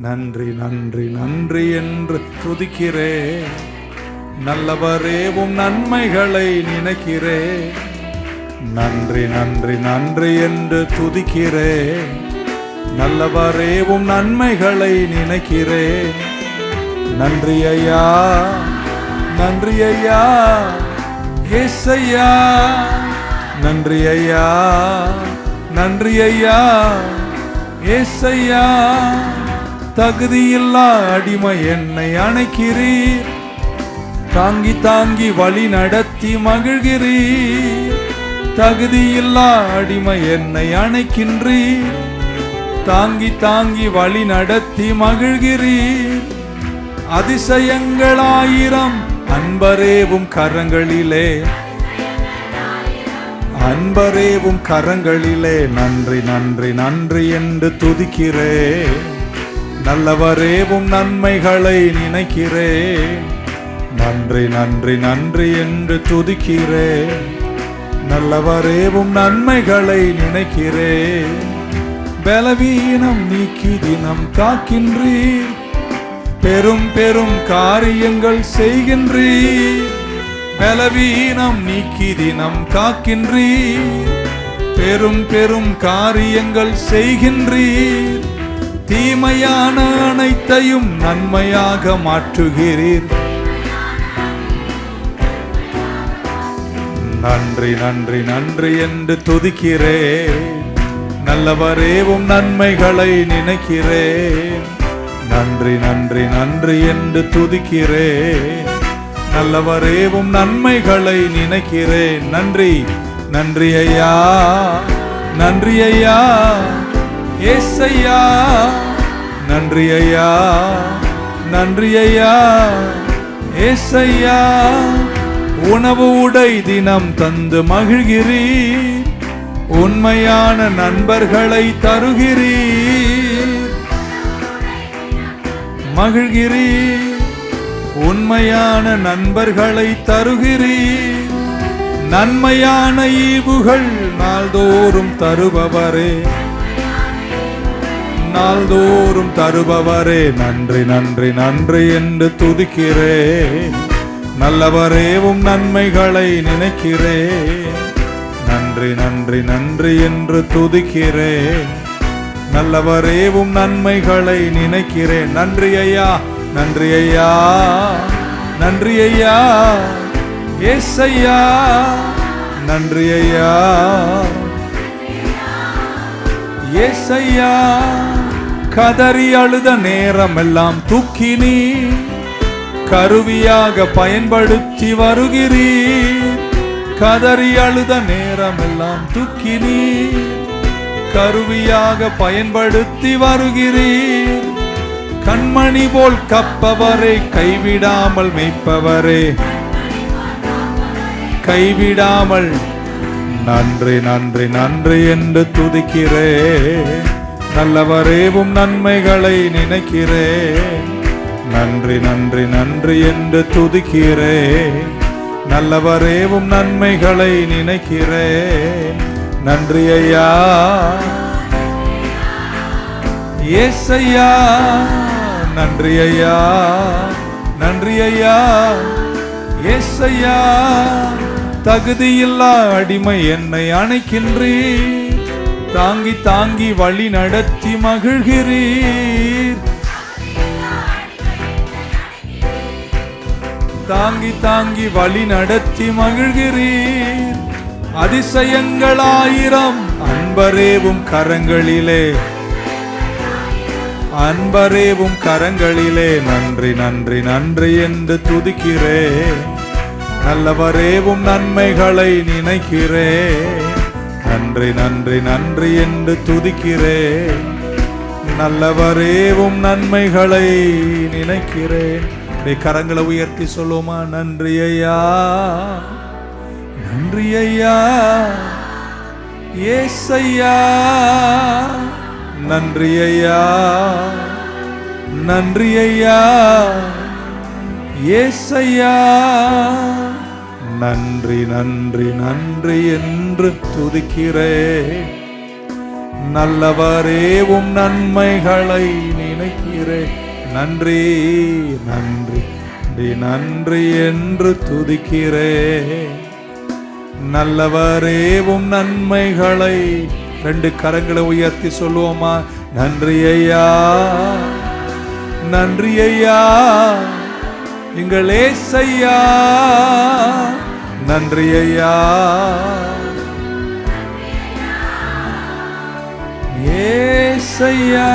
நன்றி நன்றி நன்றி என்று துதிக்கிறே நல்லவரேவும் நன்மைகளை நினைக்கிறே நன்றி நன்றி நன்றி என்று துதிக்கிறே நல்லவரேவும் நன்மைகளை நினைக்கிறே நன்றி ஐயா நன்றி ஐயா ஏசையா நன்றி ஐயா நன்றி ஐயா ஏசையா தகுதியில்லா அடிமை என்னை அணைக்கிறீர். தாங்கி தாங்கி வழி நடத்தி மகிழ்கிறீர். தகுதியில்லா அடிமை என்னை அணைக்கின்றீர். தாங்கி தாங்கி வழி நடத்தி மகிழ்கிறீர். அதிசயங்களாயிரம் அன்பரேவும் கரங்களிலே. அன்பரேவும் கரங்களிலே. நன்றி நன்றி நன்றி என்று துதிக்கிறேன். நல்லவரேவும் நன்மைகளை நினைக்கிறேன். நன்றி நன்றி நன்றி என்று துதிக்கிறேன். நல்லவரேவும் நன்மைகளை நினைக்கிறேன். பலவீனம் நீக்கி தினம் காக்கின்றீர். பெரும் பெரும் காரியங்கள் செய்கின்றீர். பலவீனம் நீக்கி தினம் காக்கின்றீர். பெரும் பெரும் காரியங்கள் செய்கின்றீர். தீமையான அனைத்தையும் நன்மையாக மாற்றுகிறீர். நன்றி நன்றி நன்றி என்று துதிக்கிறேன். நல்லவரேவும் நன்மைகளை நினைக்கிறேன். நன்றி நன்றி நன்றி என்று துதிக்கிறேன். நல்லவரேவும் நன்மைகளை நினைக்கிறேன். நன்றி நன்றி ஐயா நன்றி ஐயா. ஏசையா நன்றி ஐயா நன்றி ஐயா. ஏசையா உணவு உடை தினம் தந்து மகிழ்கிறீர். உண்மையான நண்பர்களை தருகிறீ மகிழ்கிறீர். உண்மையான நண்பர்களை தருகிறீ நன்மையான ஈவுகள் நாள்தோறும் தருபவரே. நாள் தோறும் தருபவரே நன்றி நன்றி நன்றி என்று துதிக்கிறேன். நல்லவரேவும் நன்மைகளை நினைக்கிறேன். நன்றி நன்றி நன்றி என்று துதிக்கிறேன். நல்லவரேவும் நன்மைகளை நினைக்கிறேன். நன்றி ஐயா நன்றி ஐயா நன்றி ஐயா ஏசையா நன்றி ஐயா. ஏசையா கதறி அழுத நேரமெல்லாம் தூக்கி நீ கருவியாக பயன்படுத்தி வருகிறீர். கதறி அழுத நேரமெல்லாம் தூக்கி நீ கருவியாக பயன்படுத்தி வருகிறீர். கண்மணி போல் கப்பவரே கைவிடாமல் மெய்ப்பவரே. கைவிடாமல் நன்றி நன்றி நன்றி என்று துதிக்கிறே. நல்லவரேவும் நன்மைகளை நினைக்கிறே. நன்றி நன்றி நன்றி என்று துதிக்கிறே. நல்லவரேவும் நன்மைகளை நினைக்கிறே. நன்றி ஐயா. ஏசையா. நன்றி ஐயா. நன்றி ஐயா. ஏசையா. தகுதியில்லா அடிமை என்னை அணைக்கின்றீர். தாங்கி தாங்கி வழி நடத்தி மகிழ்கிறீர். தாங்கி தாங்கி வழி நடத்தி மகிழ்கிறீர். அதிசயங்களாயிரம் அன்பரேவும் கரங்களிலே. அன்பரேவும் கரங்களிலே. நன்றி நன்றி நன்றி என்று துதிக்கிறேன். நல்லவரேவும் நன்மைகளை நினைக்கிறே. நன்றி நன்றி நன்றி என்று துதிக்கிறே. நல்லவரேவும் நன்மைகளை நினைக்கிறேன் கரங்களை உயர்த்தி சொல்லுமா நன்றி ஐயா. நன்றி ஐயா. ஏசையா நன்றி ஐயா. நன்றி ஐயா. ஏசையா நன்றி நன்றி நன்றி என்று துதிக்கிறேன். நல்லவரேவும் நன்மைகளை நினைக்கிறே நினைக்கிறேன். நன்றி நன்றி நன்றி நன்றி என்று துதிக்கிறேன். நல்லவரேவும் நன்மைகளை ரெண்டு கரங்களை உயர்த்தி சொல்லுவோமா? நன்றி ஐயா நன்றி ஐயா எங்கள் ஏசையா. நன்றி ஐயா. ஏசையா.